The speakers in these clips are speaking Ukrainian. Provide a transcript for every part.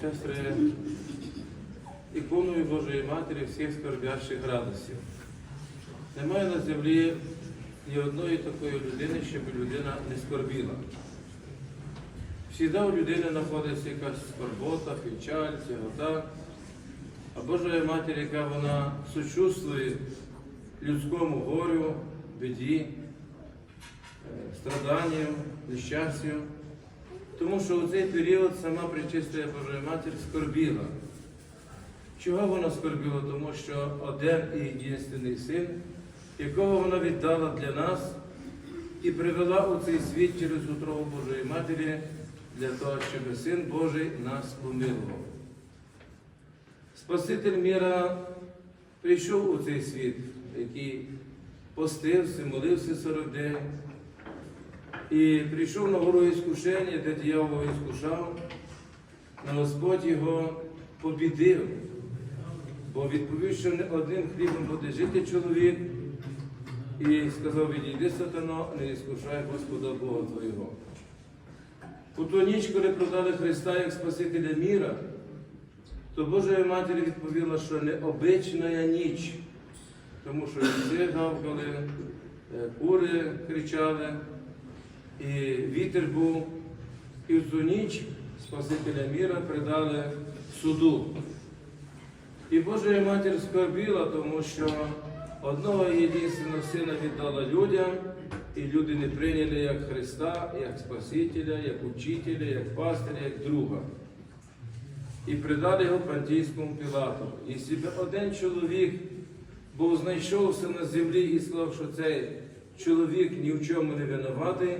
сестри, іконою Божої Матері всіх скорбящих радостів. Немає на землі ні одної такої людини, щоб людина не скорбіла. Всіда у людини знаходиться якась скорбота, печаль, тягота. А Божа Матір, яка вона сучувствує людському горю, біді, е, страданню, нещастю. Тому що у цей період сама Пречистая Божа Матір скорбіла. Чого вона скорбіла? Тому що один і єдинственний син, якого вона віддала для нас і привела у цей світ через утробу Божої Матері для того, щоб Син Божий нас помилував. Спаситель міра прийшов у цей світ, який постився, молився 40 день. І прийшов на гору іскушення, де дьявол іскушав, на Господь його побідив, бо відповів, що не одним хлібом буде жити чоловік, і сказав, відійди сатано, не іскушай Господа Бога Твого. У ту ніч, коли продали Христа як Спасителя міра, то Божа Матір відповіла, що не обична ніч, тому що вівці гавкали, е, кури кричали, і вітер був. І в цю ніч Спасителя міра придали суду. І Божа Матір скорбіла, тому що одного єдиного сина віддала людям, і люди не прийняли як Христа, як Спасителя, як учителя, як пастиря, як друга. І придали його Пантійському Пілату. І себе один чоловік був знайшовся на землі і сказав, що цей чоловік ні в чому не винуватий,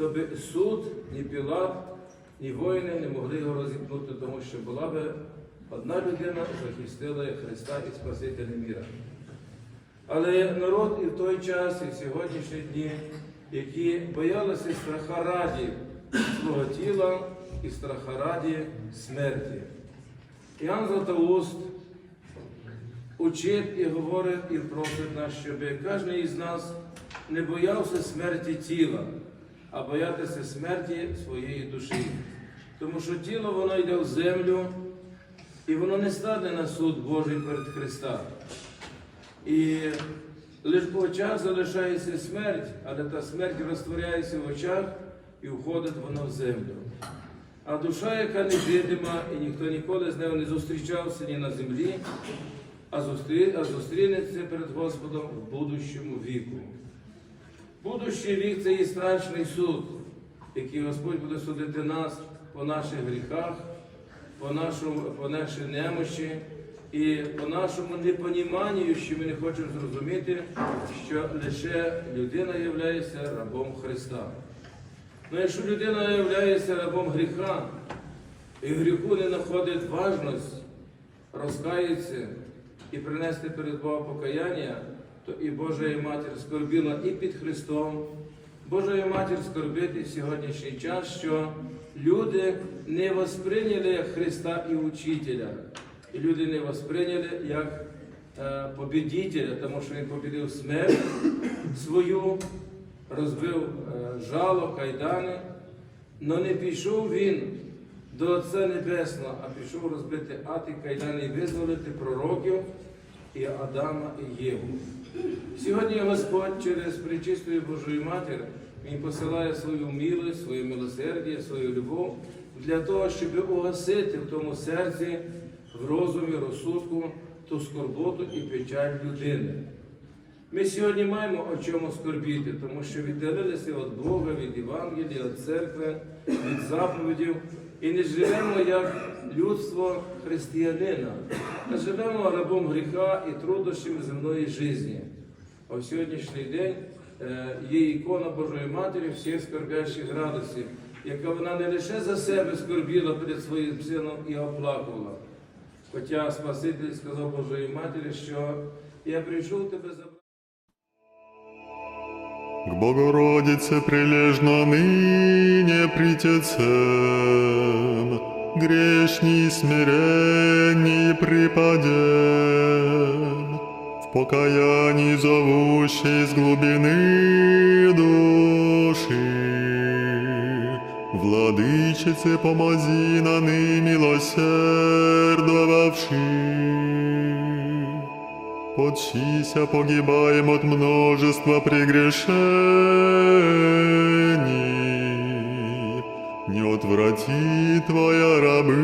то би суд, ні Пілат, ні воїни не могли його розіпнути, тому що була би одна людина захистила Христа і Спасителя міра. Але народ і в той час, і в сьогоднішні дні, які боялися страха раді свого тіла і страха раді смерті. Іоанн Златоуст учить і говорить і просить нас, щоб кожен із нас не боявся смерті тіла, а боятися смерті своєї душі. Тому що тіло воно йде в землю, і воно не стане на суд Божий перед Христа. І лише в очах залишається смерть, але та смерть розтворяється в очах і входить вона в землю. А душа, яка невидима, і ніхто ніколи з нею не зустрічався ні на землі, а зустрінеться перед Господом в будущому віку. Будущий вік це і страшний суд, який Господь буде судити нас по наших гріхах, по, нашому, по нашій немощі і по нашому непоніманню, що ми не хочемо зрозуміти, що лише людина є рабом Христа. Ну, якщо людина є рабом гріха, і гріху не знаходить важність, розкається і принести перед Богом покаяння, то і Божа Матір скорбіла і під Христом. Божа Матір скорбить і сьогоднішній час, що люди не восприйняли Христа і Учителя. І люди не восприйняли як е, побідителя, тому що Він побідив смерть свою, розбив е, жало, кайдани, але не пішов він до Отця Небесного, а пішов розбити і кайдани і визволити пророків і Адама і Єву. Сьогодні Господь через причистою Божою Матір Він посилає свою милость, своє милосердя, свою любов для того, щоб угасити в тому серці, в розумі, розсудку ту скорботу і печаль людини. Ми сьогодні маємо о чому скорбіти, тому що віддалилися від Бога, від Євангелія, від церкви, від заповідів і не живемо як людство християнина, а живемо рабом гріха і труднощами земної житті. А в сьогоднішній день е, є ікона Божої Матері всіх скорбящих радостей, яка вона не лише за себе скорбіла перед своїм сином і оплакувала. Хоча Спаситель сказав Божої Матері, що я прийшов тебе забрати. К Богородице прилежно ныне притецем, Грешней смиренней припадем, В покаянии зовущей с глубины души, Владычице, помози на ны милосердовавши. Подчися погибаем от множества прегрешений. Не отврати Твоя рабычи.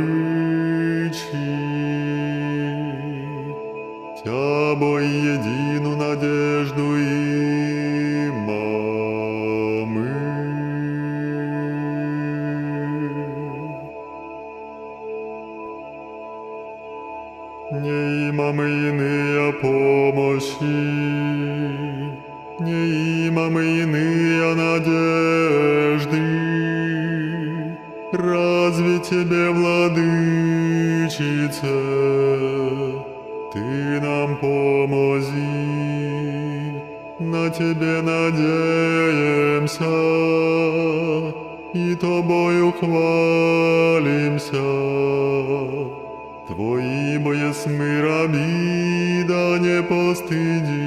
Тябо и едину надежду имамы. иные надежды. Разве тебе, владычице, ты нам помози, на тебе надеемся и тобою хвалимся. Твои боясмы раби, да не постыдимся.